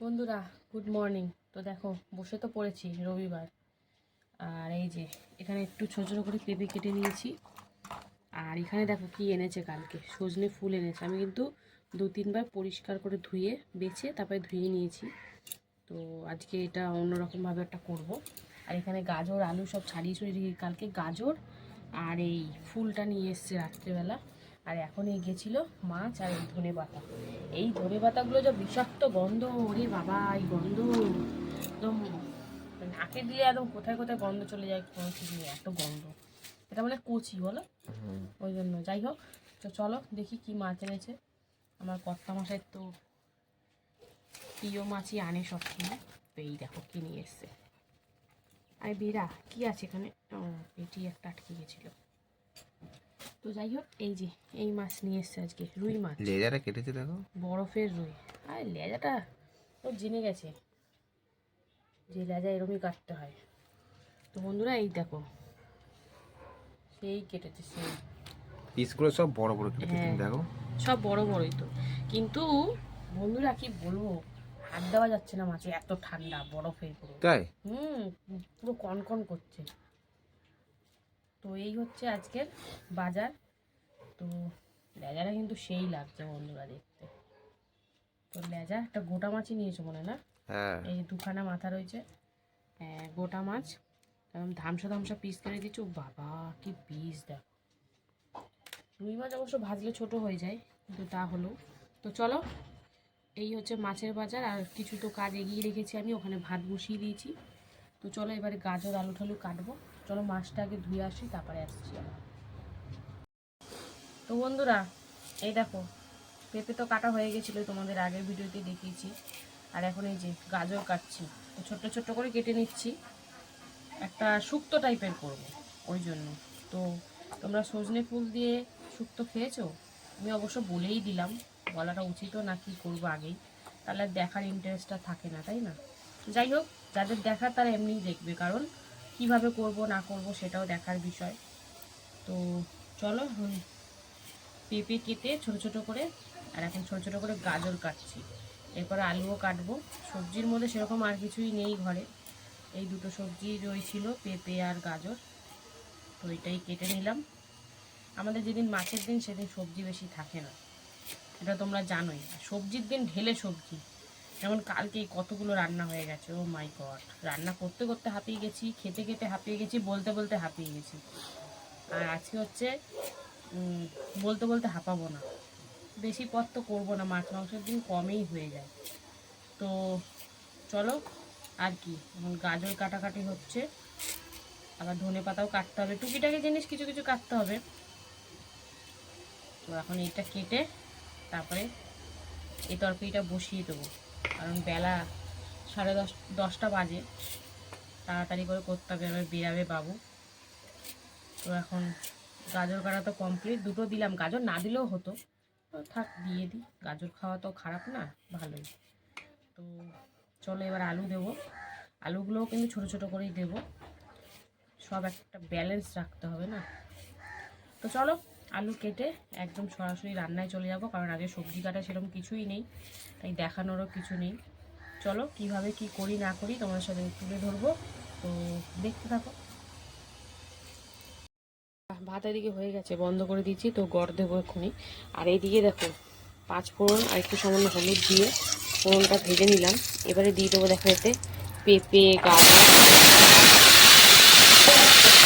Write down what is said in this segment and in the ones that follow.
বন্ধুরা good morning তো দেখো, বসে তো পড়েছি রবিবার। আর এই যে, এখানে একটু ছোটো ছোটো করে পেঁপে কেটে নিয়েছি। আর এখানে দেখো কি এনেছে কালকে, সজনে ফুল এনেছে। আমি কিন্তু দু তিনবার পরিষ্কার করে ধুয়ে, বেছে, তারপরে ধুয়ে নিয়েছি। তো আজকে এটা অন্যরকমভাবে একটা করব। আর এখানে গাজর, আলু সব ছাড়িয়ে ছড়িয়ে কালকে গাজর আর এই ফুলটা নিয়ে এসছে রাত্রেবেলা। আর এখন এই গেছিল মাছ আর ধনে পাতা। এই ধনে পাতাগুলো যা বিষাক্ত গন্ধ ওরে বাবা এই গন্ধ। একদম নাকে দিলে একদম কোথায় কোথায় গন্ধ চলে যায় কোনো ঠিক নেই এত গন্ধ। এটা মানে কচি বলো? ওই জন্য যাই হোক তো চলো দেখি কি মাছ এনেছে। আমার কর্তা মাসের তো প্রিয় মাছই আনে সব সময় তো এই দেখো কি নিয়ে এসছে। আর বিরা কি আছে এখানে? ও এটি একটা আটকে গেছিল। তো যাই হোক এই যে এই মাছ নিয়ে এসছে আজকে রুই মাছ। লেজাটা কেটেছে দেখো। বরফের রুই। আর লেজাটা ও জেনে গেছে যে লেজা এরমই কাটতে হয়। তো বন্ধুরা এই দেখো সেই কেটেছে সেই। পিসগুলো সব বড় বড় কেটেছে হ্যাঁ। দেখো। সব বড় বড়ই তো। কিন্তু বন্ধুরা কি বলব হাত দেওয়া যাচ্ছে না মাছে এত ঠান্ডা বরফের পুরো। তাই? হুম পুরো কনকন করছে। তো এই হচ্ছে আজকের বাজার। তো লেজাটা কিন্তু সেই লাগছে বন্ধুরা দেখতে। তো লেজা একটা গোটা মাছই নিয়েছো মনে না? হ্যাঁ। এই দুখানা মাথা রয়েছে। হ্যাঁ, গোটা মাছ। একদম ধামসা ধামসা পিস করে দিচ্ছ বাবা কি পিস দেখ। রুই মাছ অবশ্য ভাজলে ছোট হয়ে যায় কিন্তু তা হলো। তো চলো এই হচ্ছে মাছের বাজার। আর কিছু তো কাজ এগিয়ে রেখেছি আমি ওখানে ভাত বসিয়ে দিয়েছি। তো চলো এবারে গাজর, আলু ঠালু কাটবো। চলো মাছটা আগে ধুয়ে আসি, তারপরে আসছি তো বন্ধুরা, এই দেখো, পেঁপে তো কাটা হয়ে গেছিল, তোমাদের আগের ভিডিওতে দেখিয়েছি। আর এখন এই যে গাজর কাটছি, তো ছোট্ট ছোট্ট করে কেটে নিচ্ছি। একটা শুক্তো টাইপের করব, ওই জন্য। তো তোমরা সজনে ফুল দিয়ে শুক্তো খেয়েছো? আমি অবশ্য বলেই দিলাম, বলাটা উচিতও না কি করব আগেই। তাহলে দেখার ইন্টারেস্টটা থাকে না, তাই না? যাই হোক, যাদের দেখার তারা এমনিই দেখবে, কারণ কীভাবে করব, না করব সেটাও দেখার বিষয়। তো চলো পেঁপে কেটে ছোট ছোট করে, আর এখন ছোট ছোট করে গাজর কাটছি। এরপরে আলুও কাটবো। সবজির মধ্যে সেরকম আর কিছুই নেই ঘরে। এই দুটো সবজি রয়েছিল পেঁপে আর গাজর। তো এটাই কেটে নিলাম। আমাদের যেদিন মাছের দিন, সেদিন সবজি বেশি থাকে না। এটা তোমরা জানোই। সবজির দিন ঢেলে সবজি। যেমন কালকেই কতগুলো রান্না হয়ে গেছে, ও মাই গড। রান্না করতে করতে হাঁপিয়ে গেছি, খেতে খেতে হাঁপিয়ে গেছি, বলতে বলতে হাঁপিয়ে গেছি। আর আজকে হচ্ছে বলতে বলতে হাঁপাবো না। বেশি পথ তো করব না, মাছ মাংসের দিন কমেই হয়ে যায়। তো চলো, আর কি, এখন গাজর কাটাকাটি হচ্ছে। আবার ধনে পাতাও কাটতে হবে। টুকিটাকি জিনিস কিছু কিছু কাটতে হবে। তো এখন এইটা কেটে তারপরে এই তরকারিটা বসিয়ে দেবো। কারণ বেলা সাড়ে দশ, দশটা বাজে। তাড়াতাড়ি করে করতে হবে, এবার বেরাবে বাবু। তো এখন গাজর কাটা তো কমপ্লিট দুটো দিলাম। গাজর না দিলেও হতো। তো থাক, দিয়ে দিই। গাজর খাওয়া তো খারাপ না, ভালোই। তো চলো এবার আলু দেবো। আলুগুলোও কিন্তু ছোট ছোট করেই দেবো। সব একটা ব্যালেন্স রাখতে হবে না। তো চলো আলু কেটে একদম সরাসরি রান্নায় চলে যাব, কারণ আগে সবজি কাটা সেরকম কিছুই নেই, তাই দেখানোরও কিছু নেই। চলো, কীভাবে কি করি না করি তোমার সাথে তুলে ধরবো, তো দেখতে থাকো। ভাত এদিকে হয়ে গেছে, বন্ধ করে দিয়েছি, তো গড় দেবো এক্ষুনি। আর এইদিকে দেখো, পাঁচ ফোড়ন আর একটু সামান্য হলুদ দিয়ে ফোড়নটা ভেজে নিলাম। এবারে দিয়ে দেবো দেখো এতে পেঁপে, গাজর।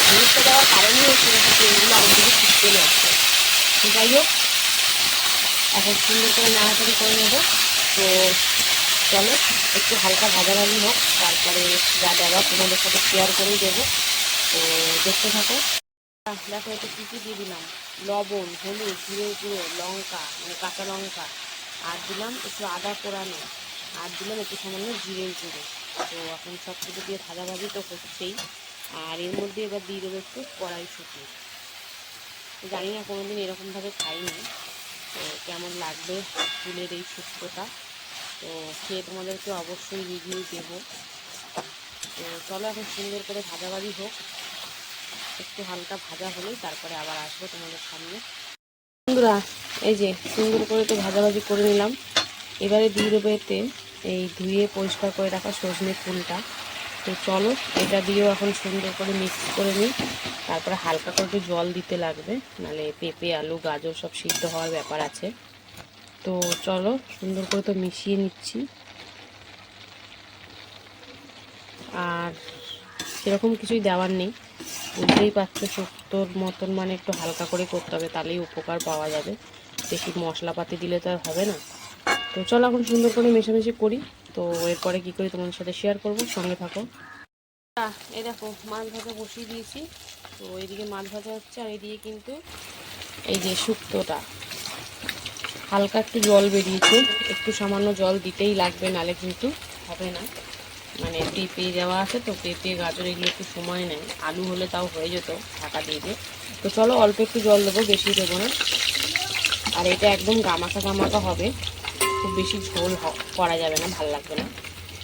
হলুদটা দেওয়ার কারণই হচ্ছে এগুলো আমার দিকে ফুটতে লাগছে তো যাই হোক, এখন সুন্দর করে নাড়াচাড়ি করে নেব। তো চলো, একটু হালকা ভাজা ভাজি হোক, তারপরে যা দেওয়া তোমাদের সাথে শেয়ার করেই দেবো। তো দেখতে থাকো। দেখো এটা কী কী দিয়ে দিলাম? লবণ, হলুদ, জিরে গুঁড়ো, লঙ্কা মানে কাঁচা লঙ্কা। আর দিলাম একটু আদা পোড়ানো। আর দিলাম একটু সামান্য জিরের গুঁড়ো। তো এখন সব কিছু দিয়ে ভাজাভাজি তো হচ্ছেই। আর এর মধ্যে এবার দিয়ে দেবো একটু কড়াইশুঁটি। জানি না, কোনোদিন এরকমভাবে খাইনি। তো কেমন লাগবে ফুলের এই শুক্তোটা তো খেয়ে তোমাদেরকে অবশ্যই রিভিউ দেবো। তো চলো এখন সুন্দর করে ভাজাভাজি হোক। একটু হালকা ভাজা হলেই তারপরে আবার আসব তোমাদের সামনে। বন্ধুরা, এই যে সুন্দর করে তো ভাজাভাজি করে নিলাম। এবারে দিয়ে দেবো এতে এই ধুয়ে পরিষ্কার করে রাখা সজনে ফুলটা। তো চলো, এটা দিয়েও এখন সুন্দর করে মিক্স করে নিই। তারপরে হালকা করে একটু জল দিতে লাগবে নাহলে পেঁপে, আলু, গাজর সব সিদ্ধ হওয়ার ব্যাপার আছে। তো চলো, সুন্দর করে তো মিশিয়ে নিচ্ছি। আর সেরকম কিছুই দেওয়ার নেই। বুঝতেই পারছ শুক্তোর মতন মানে একটু হালকা করে করতে হবে, তাহলেই উপকার পাওয়া যাবে। বেশি মশলাপাতি দিলে তো আর হবে না। তো চলো এখন সুন্দর করে মেশামেশি করি। তো এরপরে কি করি তোমাদের সাথে শেয়ার করব, সঙ্গে থাকো। এই দেখো, মাছ ভাজা বসিয়ে দিয়েছি। তো এইদিকে মাছ ভাজা হচ্ছে আর এদিকে কিন্তু এই যে শুক্তোটা। হালকা একটু জল বেরিয়েছে, একটু সামান্য জল দিতেই লাগবে, নালে কিন্তু হবে না। মানে পেঁপে দেওয়া আছে তো, পেঁপে, গাজর এগুলো একটু সময় নেয়। আলু হলে তাও হয়ে যেত, ঢাকা দিয়ে দিয়ে। তো চলো অল্প একটু জল দেবো, বেশি দেবো না। আর এটা একদম গামাকা গামাকা হবে। খুব বেশি ঝোল করা যাবে না, ভালো লাগবে না।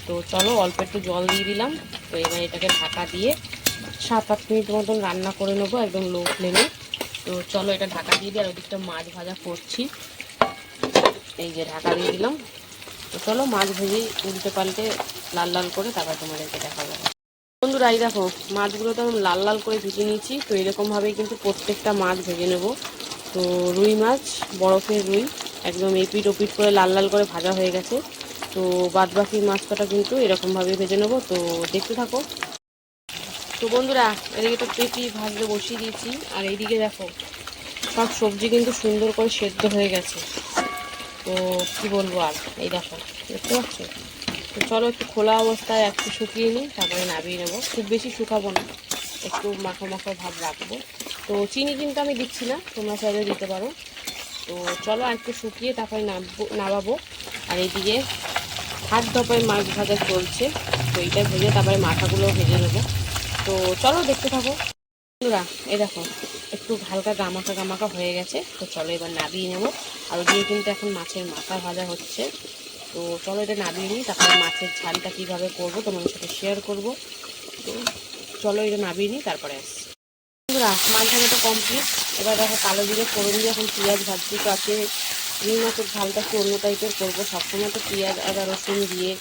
তো চলো অল্প একটু জল দিয়ে দিলাম। তো এবার এটাকে ঢাকা দিয়ে সাত আট মিনিট মতন রান্না করে নেব একদম লো ফ্লেমে তো চলো এটা ঢাকা দিয়ে দিয়ে আর ওদিকটা মাছ ভাজা করছি। এই যে ঢাকা দিয়ে দিলাম। তো চলো মাছ ভেজেই উল্টে পাল্টে লাল লাল করে তারপর তোমাদেরকে দেখাবো। বন্ধুরা, এই দেখো, মাছগুলো তো লাল লাল করে ভেজে নিয়েছি, তো এরকমভাবেই কিন্তু প্রত্যেকটা মাছ ভেজে নেব। তো রুই মাছ, বরফের রুই, একদম এপিট ওপিট করে লাল লাল করে ভাজা হয়ে গেছে। তো বাদ বাকি মাছ কটা কিন্তু এরকমভাবে ভেজে নেব। তো দেখতে থাকো। তো বন্ধুরা, এদিকে তো পেঁপি ভাজতে বসিয়ে দিয়েছি, আর এইদিকে দেখো, সব সবজি কিন্তু সুন্দর করে সেদ্ধ হয়ে গেছে। তো কি বলব আর, এই দেখো, দেখতে পাচ্ছ? তো চলো একটু খোলা অবস্থায় একটু শুকিয়ে নিই, তারপরে নামিয়ে নেব। খুব বেশি শুকাবো না, একটু মাখো মাখো ভাব রাখব। তো চিনি কিন্তু আমি দিচ্ছি না, তোমরা চাইলে দিতে পারো। তো চলো একটু শুকিয়ে তারপরে নামবো, নামাবো। আর এইদিকে হাত ধপায় মাছ ভাজা চলছে, তো এইটা ভেজে তারপরে মাথাগুলো ভেজে নেব। তো চলো দেখতে থাকো। বন্ধুরা, এই দেখো, একটু হালকা গামাকা গামাকা হয়ে গেছে, তো চলো এবার নাবিয়ে নেব। আর ওদিকে কিন্তু এখন মাছের মাথা ভাজা হচ্ছে। তো চলো এটা নাবিয়ে নিই, তারপরে মাছের ঝালটা কীভাবে করব তোমাদের সাথে শেয়ার করব। তো চলো এটা নাবিয়ে নিই, তারপরে আসছি। বন্ধুরা, মাছ ভাজাটা কমপ্লিট এবার দেখো কালো জিরে ফোড়ন দিয়ে এখন পেঁয়াজ ভাজছি, তো আজকে রুই মাছের ঝালটা একটু অন্য টাইপের করব। সবসময় তো পেঁয়াজ, আদা, রসুন দিয়ে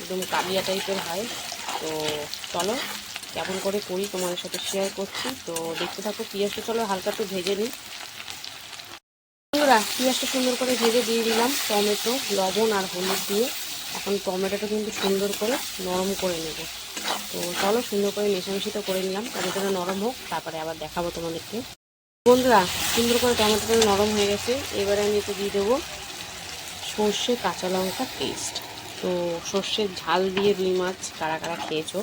একদম কালিয়া টাইপের হয়। তো চলো কেমন করে করি তোমাদের সাথে শেয়ার করছি। তো দেখতে থাকো, পেঁয়াজটা চলো হালকা একটু ভেজে নিই। বন্ধুরা, পেঁয়াজটা সুন্দর করে ভেজে দিয়ে দিলাম, টমেটো, লবণ আর হলুদ দিয়ে। এখন টমেটোটা কিন্তু সুন্দর করে নরম করে নেব। তো চলো সুন্দর করে মেশামেশিটা করে নিলাম, টমেটোটা নরম হোক, তারপরে আবার দেখাবো তোমাদেরকে। বন্ধুরা, সুন্দর করে টমেটোটা নরম হয়ে গেছে, এবারে আমি একটু দিয়ে দেবো সর্ষে কাঁচা লঙ্কা পেস্ট তো সর্ষের ঝাল দিয়ে রুই মাছ কারা কারা খেয়েছো?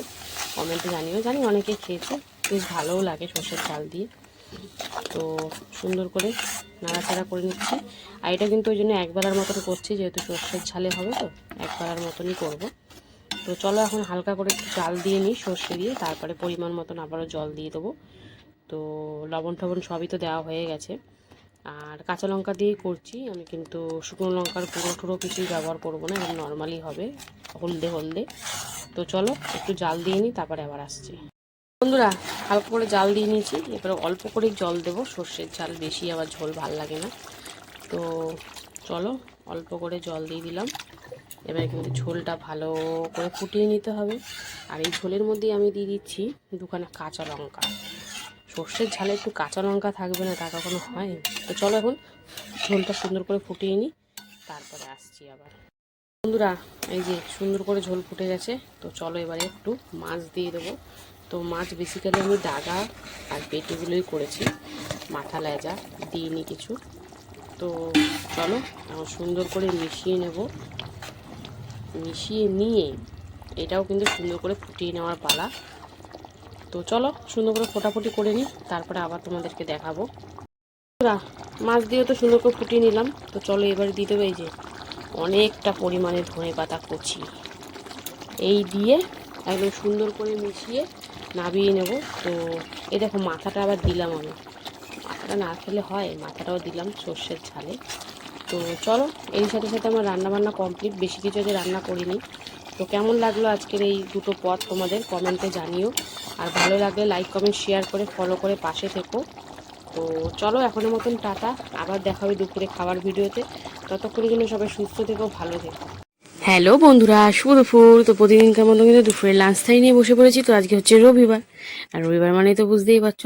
কমেন্টে জানিও। জানি অনেকে খেয়েছে, বেশ ভালোও লাগে সর্ষের চাল দিয়ে। তো সুন্দর করে নাড়াচাড়া করে নিচ্ছি। আর এটা কিন্তু ওই জন্য একবেলার মতন করছি, যেহেতু সর্ষের ঝালে হবে তো, একবেলার মতনই করব। তো চলো এখন হালকা করে একটু চাল দিয়ে নিই সর্ষে দিয়ে, তারপরে পরিমাণ মতন আবারও জল দিয়ে দেবো। তো লবণ টবণ সবই তো দেওয়া হয়ে গেছে। আর কাঁচা লঙ্কা দিয়েই করছি। আমি কিন্তু শুকনো লঙ্কার পুরো টুরো কিছুই ব্যবহার করব না, এরকম নর্মালি হবে, হলদে হলদে। তো চলো, একটু জাল দিয়ে নিই, তারপরে আবার আসছি। বন্ধুরা, হালকা করে জাল দিয়ে নিয়েছি এবারে অল্প করেই জল দেবো, সর্ষের ঝাল বেশি, আবার ঝোল ভালো লাগে না। তো চলো, অল্প করে জল দিয়ে দিলাম। এবারে কিন্তু ঝোলটা ভালো করে ফুটিয়ে নিতে হবে। আর এই ঝোলের মধ্যেই আমি দিয়ে দিচ্ছি দুখানা কাঁচা লঙ্কা। সর্ষের ঝালে একটু কাঁচা লঙ্কা থাকবে না, তা কখনো হয়? তো চলো এখন ঝোলটা সুন্দর করে ফুটিয়ে নিই, তারপরে আসছি আবার। বন্ধুরা, এই যে সুন্দর করে ঝোল ফুটে গেছে, তো চলো এবারে একটু মাছ দিয়ে দেবো। তো মাছ বেসিক্যালি আমি ডাগা আর পেটিগুলোই করেছি, মাথা লেজা, দিইনি কিছু। তো চলো সুন্দর করে মিশিয়ে নেব। মিশিয়ে নিয়ে এটাও কিন্তু সুন্দর করে ফুটিয়ে নেওয়ার পালা। তো চলো সুন্দর করে ফোটাফুটি করে নিই, তারপরে আবার তোমাদেরকে দেখাবো। মাছ দিয়ে তো সুন্দর করে ফুটিয়ে নিলাম, তো চলো এবারে দিয়ে দেবো এই যে অনেকটা পরিমাণে ধনে পাতা কুচি। এই দিয়ে একদম সুন্দর করে মিশিয়ে নাবিয়ে নেব। তো এই দেখো মাথাটা আবার দিলাম আমি। মাথাটা না খেলে হয়, মাথাটাও দিলাম সর্ষের ঝালে। তো চলো এই সাথে সাথে আমার রান্নাবান্না কমপ্লিট, বেশি কিছু আজ রান্না করিনি। তো কেমন লাগল আজকের এই দুটো পথ তোমাদের? কমেন্টে জানিও। আর ভালো লাগলে লাইক কমেন্ট শেয়ার করে ফলো করে পাশে থেকো। তো চলো এখনের মতন টাটা। আবার দেখা হবে দুপুরে খাবার ভিডিওতে। ততক্ষণ জন্য সবাই সুস্থ থেকো, ভালো থেকো। হ্যালো বন্ধুরা, শুভ দুপুর। তো প্রতিদিনকার মতো কিন্তু দুপুরে লাঞ্চ টাইম নিয়ে বসে পড়েছি। তো আজকে হচ্ছে রবিবার। আর রবিবার মানেই তো বুঝতেই পারছ,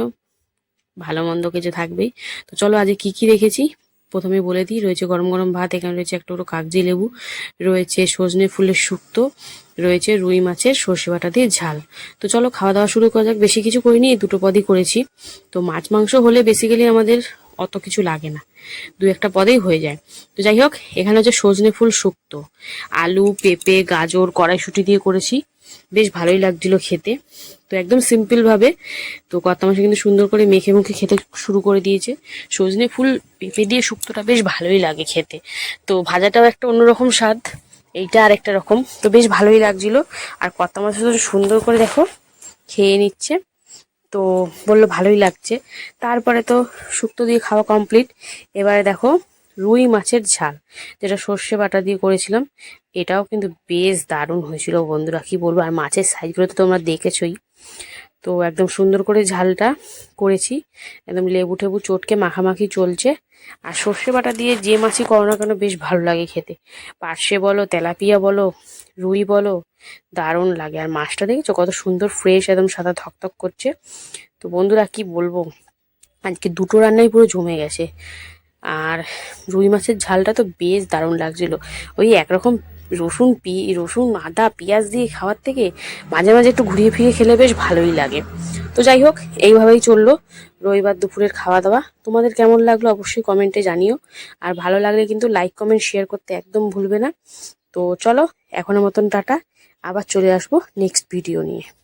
ভালো মন্দ কিছু থাকবেই। তো চলো আজকে কি কি রেখেছি? প্রথমে বলে দিই, রয়েছে গরম গরম ভাত, এখানে রয়েছে একটা ওটা কাগজি লেবু, রয়েছে সজনে ফুলের শুক্তো, রয়েছে রুই মাছের সর্ষে বাটা দিয়ে ঝাল। তো চলো খাওয়া দাওয়া শুরু করা যাক, বেশি কিছু করিনি, এই দুটো পদই করেছি। তো মাছ মাংস হলে বেসিক্যালি আমাদের অত কিছু লাগে না, দু একটা পদেই হয়ে যায়। তো যাই হোক, এখানে হচ্ছে সজনে ফুল শুক্তো, আলু, পেঁপে, গাজর, কড়াইশুটি দিয়ে করেছি। বেশ ভালোই লাগছিল খেতে। তো একদম সিম্পল ভাবে তো কর্তা মাসে কিন্তু সুন্দর করে মেখে মুখে খেতে শুরু করে দিয়েছে। সজনে ফুল পেঁপে দিয়ে শুক্তোটা বেশ ভালোই লাগে খেতে। তো ভাজাটাও একটা অন্যরকম স্বাদ, এইটা আর একটা রকম। তো বেশ ভালোই লাগছিল। আর কর্তা মাসে তো সুন্দর করে দেখো খেয়ে নিচ্ছে। তো বলল ভালোই লাগছে। তারপরে তো শুক্তো দিয়ে খাওয়া কমপ্লিট এবারে দেখো রুই মাছের ঝাল, যেটা সর্ষে বাটা দিয়ে করেছিলাম। এটাও কিন্তু বেশ দারুণ হয়েছিল বন্ধুরা, কি বলব? আর মাছের সাইজগুলো তো তোমরা দেখেছই। তো একদম সুন্দর করে ঝালটা করেছি। একদম লেবু টেবু চটকে মাখামাখি চলছে। আর সর্ষে বাটা দিয়ে যে মাছই করো না কেন বেশ ভালো লাগে খেতে। পার্শে বলো, তেলাপিয়া বলো, রুই বলো, দারুণ লাগে। আর মাছটা দেখেছ? কত সুন্দর ফ্রেশ একদম সাদা থকথক করছে। তো বন্ধুরা, কি বলব? আজকে দুটো রান্নাই পুরো জমে গেছে। আর রুই মাছের ঝালটা তো বেশ দারুণ লাগছিল। ওই একরকম রসুন পি, রসুন, আদা, পেঁয়াজ দিয়ে খাওয়ার থেকে মাঝে মাঝে একটু ঘুরিয়ে ফিরিয়ে খেলে বেশ ভালোই লাগে। তো যাই হোক, এইভাবেই চলল রবিবার দুপুরের খাওয়া দাওয়া। তোমাদের কেমন লাগল অবশ্যই কমেন্টে জানিও। আর ভালো লাগলে কিন্তু লাইক কমেন্ট শেয়ার করতে একদম ভুলবে না। তো চলো, এখনের মতন টাটা। আবার চলে আসব নেক্সট ভিডিও নিয়ে।